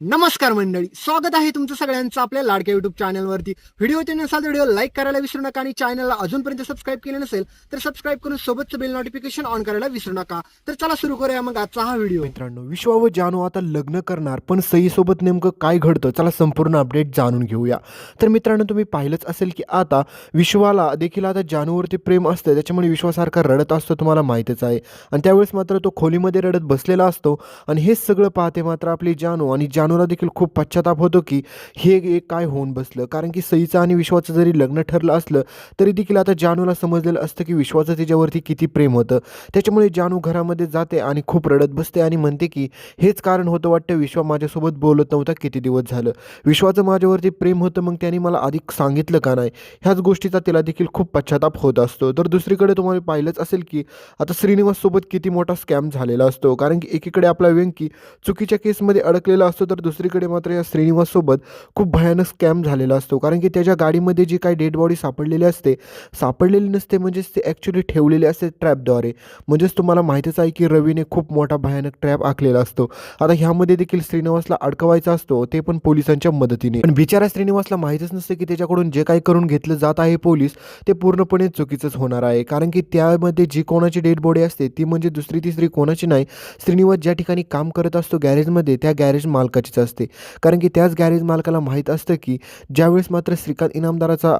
नमस्कार मंडळी स्वागत आहे तुमचं सगळ्यांचं आपल्या लाडक्या युट्यूब चॅनलवरती व्हिडिओ ते नसाल तर व्हिडिओ लाईक करायला विसरू नका आणि चॅनलला अजूनपर्यंत सबस्क्राईब केलं नसेल तर सबस्क्राईब करून सोबतचं बेल नोटिफिकेशन ऑन करायला विसरू नका. तर चला सुरू करूया मग आजचा हा व्हिडिओ. मित्रांनो विश्वा व जानू आता लग्न करणार पण सईसोबत नेमकं काय घडतं? चला संपूर्ण अपडेट जाणून घेऊया. तर मित्रांनो तुम्ही पाहिलंच असेल की आता विश्वाला देखील आता जानूवरती प्रेम असतं त्याच्यामुळे विश्वासारखा रडत असतो तुम्हाला माहीतच आहे. आणि त्यावेळेस मात्र तो खोलीमध्ये रडत बसलेला असतो. आणि हेच सगळं पाहते मात्र आपली जानू आणि जानूला देखील खूप पश्चाताप होतो की हे एक काय होऊन बसलं? कारण की सईचं आणि विश्वाचं जरी लग्न ठरलं असलं तरी देखील आता जानूला समजलेलं असतं की विश्वाचं तिच्यावरती किती प्रेम होतं. त्याच्यामुळे जानू घरामध्ये जाते आणि खूप रडत बसते आणि म्हणते की हेच कारण होतं वाटतं विश्वा माझ्यासोबत बोलत नव्हता किती दिवस झालं? विश्वाचं माझ्यावरती प्रेम होतं मग त्याने मला आधी सांगितलं का नाही? ह्याच गोष्टीचा तिला देखील खूप पश्चाताप होत असतो. तर दुसरीकडे तुम्हाला पाहिलंच असेल की आता श्रीनिवाससोबत किती मोठा स्कॅम झालेला असतो. कारण की एकीकडे आपला व्यंकी चुकीच्या केसमध्ये अडकलेला असतो तर तर दुसरीकडे मात्र या श्रीनिवाससोबत खूप भयानक स्कॅम झालेला असतो. कारण की त्याच्या गाडीमध्ये जी काही डेड बॉडी सापडलेली असते सापडलेली नसते म्हणजेच ते ॲक्च्युली ठेवलेले असते ट्रॅपद्वारे म्हणजेच तुम्हाला माहितीच आहे की रवीने खूप मोठा भयानक ट्रॅप आखलेला असतो. आता ह्यामध्ये देखील श्रीनिवासला अडकवायचा असतो ते पण पोलिसांच्या मदतीने. पण बिचारा श्रीनिवासला माहीतच नसते की त्याच्याकडून जे काही करून घेतलं जात आहे पोलीस ते पूर्णपणे चुकीचंच होणार आहे. कारण की त्यामध्ये जी कोणाची डेड बॉडी असते ती म्हणजे दुसरी तिसरी कोणाची नाही. श्रीनिवास ज्या ठिकाणी काम करत असतो गॅरेजमध्ये त्या गॅरेज मालकाची गरजेचं असते. कारण की त्याच गॅरेज मालकाला माहीत असतं की ज्यावेळेस मात्र श्रीकांत इनामदाराचा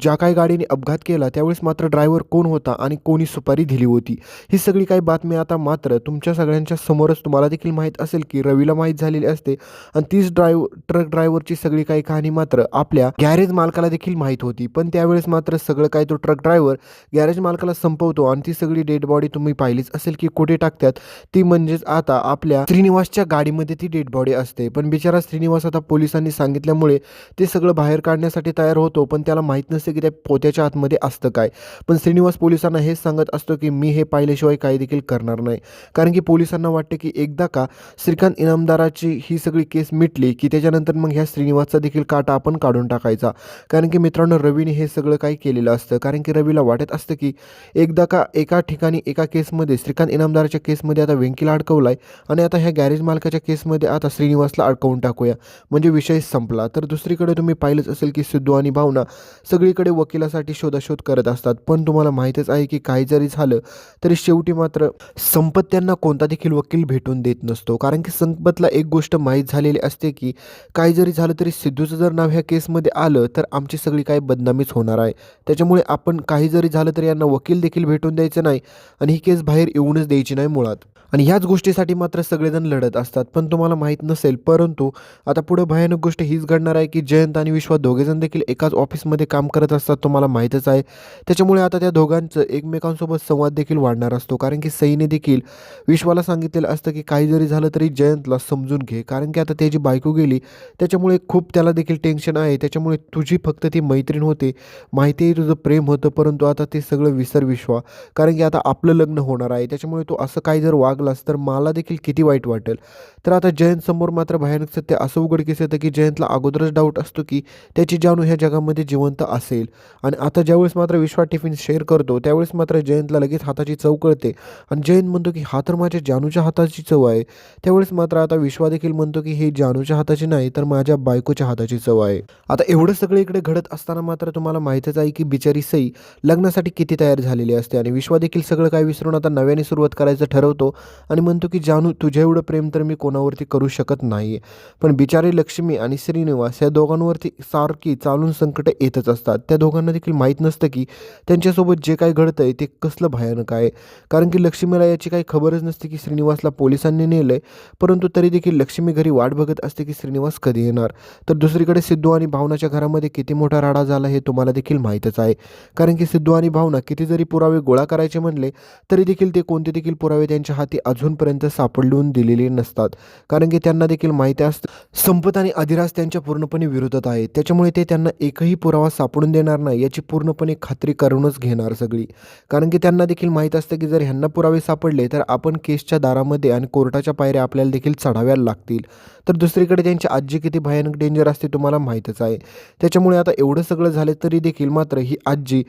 ज्या काही गाडीने अपघात केला त्यावेळेस मात्र ड्रायव्हर कोण होता आणि कोणी सुपारी दिली होती? ही सगळी काही बातमी आता मात्र तुमच्या सगळ्यांच्या समोरच तुम्हाला देखील माहीत असेल की रवीला माहीत झालेली असते. आणि तीच ड्रायव्ह ट्रक ड्रायव्हरची सगळी काही कहाणी मात्र आपल्या गॅरेज मालकाला देखील माहीत होती. पण त्यावेळेस मात्र सगळं काही तो ट्रक ड्रायव्हर गॅरेज मालकाला संपवतो आणि ती सगळी डेड बॉडी तुम्ही पाहिलीच असेल की कुठे टाकतात? ती म्हणजेच आता आपल्या श्रीनिवासच्या गाडीमध्ये ती डेड बॉडी असते. असते. पण बिचारा श्रीनिवास आता पोलिसांनी सांगितल्यामुळे ते सगळं बाहेर काढण्यासाठी तयार होतो पण त्याला माहीत नसते की त्या पोत्याच्या आतमध्ये असतं काय. पण श्रीनिवास पोलिसांना हेच सांगत असतो की मी हे पाहिल्याशिवाय काही देखील करणार नाही. कारण की पोलिसांना वाटते की एकदा का श्रीकांत इनामदाराची ही सगळी केस मिटली की त्याच्यानंतर मग ह्या श्रीनिवासचा देखील काटा आपण काढून टाकायचा. कारण की मित्रांनो रवीने हे सगळं काही केलेलं असतं. कारण की रवीला वाटत असतं की एकदा का एका ठिकाणी एका केसमध्ये श्रीकांत इनामदाराच्या केसमध्ये आता वेंकीला अडकवलाय आणि आता ह्या गॅरेज मालकाच्या केसमध्ये आता श्रीनिवास श्रीनिवासला अडकवून टाकूया. म्हणजे विषय संपला. तर दुसरीकडे तुम्ही पाहिलंच असेल की सिद्धू आणि भावना सगळीकडे वकिलासाठी शोधाशोध करत असतात. पण तुम्हाला माहीतच आहे की काही जरी झालं तरी शेवटी मात्र संपत त्यांना कोणता देखील वकील भेटून देत नसतो. कारण की संपतला एक गोष्ट माहीत झालेली असते की काही जरी झालं तरी सिद्धूचं जर नाव ह्या केसमध्ये आलं तर आमची सगळी काही बदनामीच होणार आहे. त्याच्यामुळे आपण काही जरी झालं तरी यांना वकील देखील भेटून द्यायचं नाही आणि ही केस बाहेर येऊनच द्यायची नाही मुळात. आणि ह्याच गोष्टीसाठी मात्र सगळेजण लढत असतात. पण तुम्हाला माहीत नसेल परंतु आता पुढे भयानक गोष्ट हीच घडणार आहे की जयंत आणि विश्वा दोघेजण देखील एकाच ऑफिसमध्ये काम करत असतात तुम्हाला माहीतच आहे. त्याच्यामुळे आता त्या दोघांचं एकमेकांसोबत संवाद देखील वाढणार असतो. कारण की सईने देखील विश्वाला सांगितलेलं असतं की काही जरी झालं तरी जयंतला समजून घे. कारण की आता त्याची बायको गेली त्याच्यामुळे खूप त्याला देखील टेन्शन आहे. त्याच्यामुळे तुझी फक्त ती मैत्रीण होते माहितीही तुझं प्रेम होतं परंतु आता ते सगळं विसर विश्वा. कारण की आता आपलं लग्न होणार आहे. त्याच्यामुळे तो असं काही जर लागलास तर मला देखील किती वाईट वाटेल. तर आता जयंत समोर मात्र भयानक सत्य असं उघडकीस येतं की जयंतला अगोदरच डाऊट असतो की त्याची जानू ह्या जगामध्ये जिवंत असेल. आणि आता ज्यावेळेस मात्र विश्वा टिफिन शेअर करतो त्यावेळेस मात्र जयंतला लगेच हाताची चव कळते. आणि जयंत म्हणतो की हा तर माझ्या जानूच्या हाताची चव आहे. त्यावेळेस मात्र आता विश्वा देखील म्हणतो की हे जानूच्या हाताची नाही तर माझ्या बायकोच्या हाताची चव आहे. आता एवढं सगळं इकडे घडत असताना मात्र तुम्हाला माहीतच आहे की बिचारी सई लग्नासाठी किती तयार झालेली असते. आणि विश्वा देखील सगळं काय विसरून आता नव्याने सुरुवात करायचं ठरवतो. आणि म्हणतो की जानू तुझ्या एवढं प्रेम तर मी कोणावरती करू शकत नाही पण बिचारी लक्ष्मी आणि श्रीनिवास या दोघांवरती सारखी चालून संकटं येतच असतात. त्या दोघांना देखील माहीत नसतं की त्यांच्यासोबत जे काय घडतं आहे ते कसलं भयानक आहे. कारण की लक्ष्मीला याची काही खबरच नसते की श्रीनिवासला पोलिसांनी नेलं आहे परंतु तरी देखील लक्ष्मी घरी वाट बघत असते की श्रीनिवास कधी येणार? तर दुसरीकडे सिद्धू आणि भावनाच्या घरामध्ये किती मोठा राडा झाला हे तुम्हाला देखील माहीतच आहे. कारण की सिद्धू आणि भावना किती जरी पुरावे गोळा करायचे म्हणले तरी देखील ते कोणते देखील पुरावे त्यांच्या हाती अजूनपर्यंत सापडलून दिलेले नसतात. कारण की त्यांना देखील माहिती असतं संपत आणि अधिराज त्यांच्या पूर्णपणे विरोधात आहे. त्याच्यामुळे ते त्यांना एकही पुरावा सापडून देणार नाही याची पूर्णपणे खात्री करूनच घेणार सगळी. कारण की त्यांना देखील माहीत असतं की जर ह्यांना पुरावे सापडले तर आपण केसच्या दारामध्ये आणि कोर्टाच्या पायऱ्या आपल्याला देखील चढाव्या लागतील. तर दुसरीकडे त्यांची आजी किती भयानक डेंजर असते तुम्हाला माहीतच आहे. त्याच्यामुळे आता एवढं सगळं झालं तरी देखील मात्र ही आजी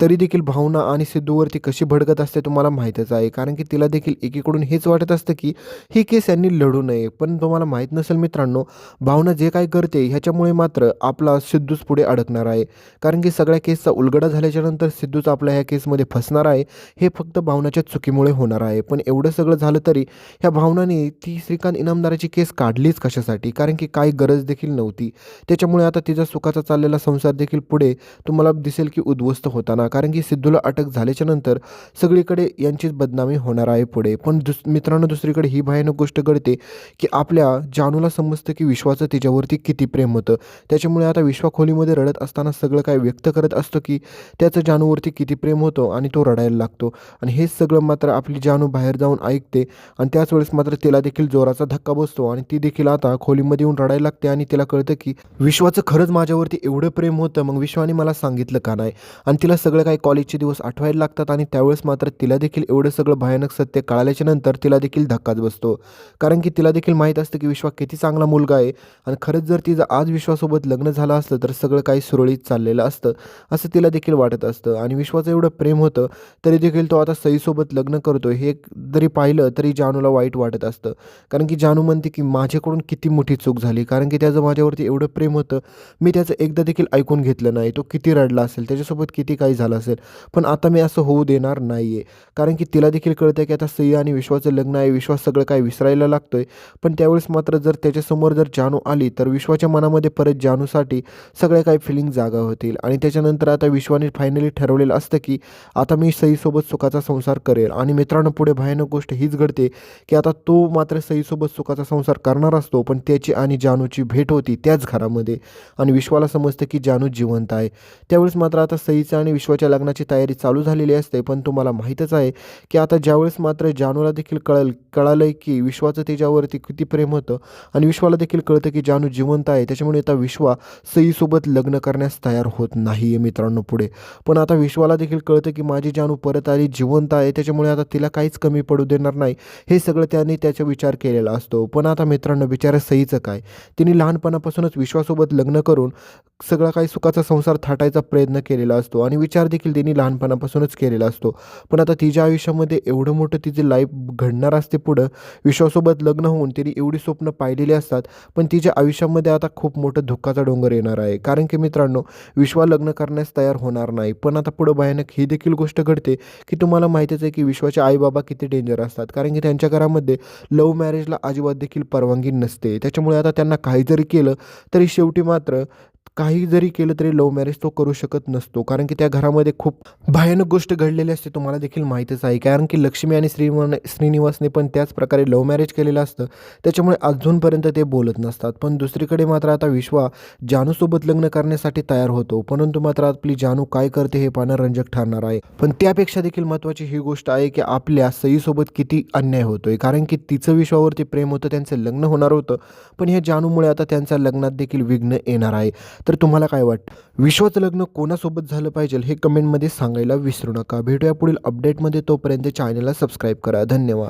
तरी देखील भावना आणि सिद्धूवरती कशी भडकत असते तुम्हाला माहीतच आहे. कारण की तिला देखील एकीकडून हेच वाटत असतं की ही केस यांनी लढू नये. पण तुम्हाला माहीत नसेल मित्रांनो भावना जे काय करते ह्याच्यामुळे मात्र आपला सिद्धूच पुढे अडकणार आहे. कारण की सगळ्या केसचा उलगडा झाल्याच्यानंतर सिद्धूच आपल्या ह्या केसमध्ये फसणार आहे. हे फक्त भावनाच्या चुकीमुळे होणार आहे. पण एवढं सगळं झालं तरी ह्या भावनाने ती श्रीकांत इनामदाराची केस काढलीच कशासाठी? कारण की काही गरज देखील नव्हती. त्याच्यामुळे आता तिचा सुखाचा चाललेला संसार देखील पुढे तुम्हाला दिसेल की उद्ध्वस्त होताना कारण की सिद्धूला अटक झाल्याच्यानंतर सगळीकडे यांचीच बदनामी होणार आहे पुढे. पण दुस मित्रांनो दुसरीकडे ही भयानक गोष्ट घडते की आपल्या जानूला समजतं की विश्वाचं तिच्यावरती किती प्रेम होतं. त्याच्यामुळे आता विश्वा खोलीमध्ये रडत असताना सगळं काय व्यक्त करत असतो की त्याचं जानूवरती किती प्रेम होतं आणि तो रडायला लागतो. आणि हे सगळं मात्र आपली जानू बाहेर जाऊन ऐकते आणि त्याच वेळेस मात्र तिला देखील जोराचा धक्का बसतो आणि ती देखील आता खोलीमध्ये येऊन रडायला लागते आणि तिला कळतं की विश्वाचं खरंच माझ्यावरती एवढं प्रेम होतं मग विश्वाने मला सांगितलं का नाही? आणि तिला सगळं काही कॉलेजचे दिवस आठवायला लागतात आणि त्यावेळेस मात्र तिला देखील एवढं सगळं भयानक सत्य कळाल्याच्या नंतर तिला देखील धक्काच बसतो. कारण की तिला देखील माहीत असतं की विश्वा किती चांगला मुलगा आहे आणि खरंच जर तिचं आज विश्वासोबत लग्न झालं असतं तर सगळं काही सुरळीत चाललेलं असतं असं तिला देखील वाटत असतं. आणि विश्वाचं एवढं प्रेम होतं तरी देखील तो आता सईसोबत लग्न करतो हे जरी पाहिलं तरी जानूला वाईट वाटत असतं. कारण की जानू म्हणते की माझ्याकडून किती मोठी चूक झाली कारण की त्याचं माझ्यावरती एवढं प्रेम होतं मी त्याचं एकदा देखील ऐकून घेतलं नाही. तो किती रडला असेल त्याच्यासोबत किती काही झालं असेल. पण आता मी असं होऊ देणार नाही आहे कारण की तिला देखील कळतं की आता सय्या आणि विश्वाचं लग्न आहे. विश्वास सगळं काय विसरायला लागतोय. पण त्यावेळेस मात्र जर त्याच्यासमोर जर जानू आली तर विश्वाच्या मनामध्ये परत जानूसाठी सगळे काही फिलिंग जागा होतील. आणि त्याच्यानंतर आता विश्वाने फायनली ठरवलेलं असतं की आता मी सईसोबत सुखाचा संसार करेल. आणि मित्रांनो पुढे भयानक गोष्ट हीच घडते की आता तो मात्र सईसोबत सुखाचा संसार करणार असतो पण त्याची आणि जानूची भेट होती त्याच घरामध्ये. आणि विश्वाला समजतं की जानू जिवंत आहे. त्यावेळेस मात्र आता सईचं आणि विश्वाच्या लग्नाची तयारी चालू झालेली असते पण तुम्हाला माहीतच आहे की आता ज्यावेळेस मात्र जानूला देखील कळल कळालं की विश्वाचं त्याच्यावरती किती प्रेम होतं आणि विश्वाला देखील कळतं की जानू जिवंत आहे त्याच्यामुळे आता विश्वा सईसोबत लग्न करण्यास तयार होत नाही आहे मित्रांनो पुढे. पण आता विश्वाला देखील कळतं की माझी जानू परत आली जिवंत आहे त्याच्यामुळे आता तिला काहीच कमी पडू देणार नाही हे सगळं त्याने त्याचा विचार केलेला असतो. पण आता मित्रांनो बिचारा सईचं काय? तिने लहानपणापासूनच विश्वासोबत लग्न करून सगळा काही सुखाचा संसार थाटायचा प्रयत्न केलेला असतो आणि विचार देखील तिने लहानपणापासूनच केलेला असतो. पण आता तिच्या आयुष्यामध्ये एवढं मोठं तिचे लाईफ घडणार असते पुढं विश्वासोबत लग्न होऊन तिने एवढी स्वप्न पाहिलेली असतात पण तिच्या आयुष्यामध्ये आता खूप मोठं धुक्काचा डोंगर येणार आहे. कारण की मित्रांनो विश्वा लग्न करण्यास तयार होणार नाही. पण आता पुढं भयानक ही देखील गोष्ट घडते की तुम्हाला माहितीच आहे की विश्वाचे आईबाबा किती डेंजर असतात. कारण की त्यांच्या घरामध्ये लव्ह मॅरेजला अजिबात देखील परवानगी नसते. त्याच्यामुळे आता त्यांना काही जरी केलं तरी शेवटी मात्र काही जरी केलं तरी लव्ह मॅरेज तो करू शकत नसतो. कारण की त्या घरामध्ये खूप भयानक गोष्ट घडलेली असते तुम्हाला देखील माहीतच आहे. कारण की लक्ष्मी आणि श्रीमन श्रीनिवासने पण त्याच प्रकारे लव्ह मॅरेज केलेलं असतं. त्याच्यामुळे अजूनपर्यंत ते बोलत नसतात. पण दुसरीकडे मात्र आता विश्वा जानूसोबत लग्न करण्यासाठी तयार होतो. परंतु मात्र आपली जानू काय करते हे पाहणं रंजक ठरणार आहे. पण त्यापेक्षा देखील महत्त्वाची ही गोष्ट आहे की आपल्या सईसोबत किती अन्याय होतोय. कारण की तिचं विश्वावरती प्रेम होतं त्यांचं लग्न होणार होतं. पण ह्या जानूमुळे आता त्यांच्या लग्नात देखील विघ्न येणार आहे. तर तुम्हाला काय वाटतं विश्वाचं लग्न कोणासोबत झालं पाहिजे हे कमेंटमध्ये सांगायला विसरू नका. भेटूया पुढील अपडेटमध्ये तोपर्यंत चॅनलला सबस्क्राईब करा. धन्यवाद.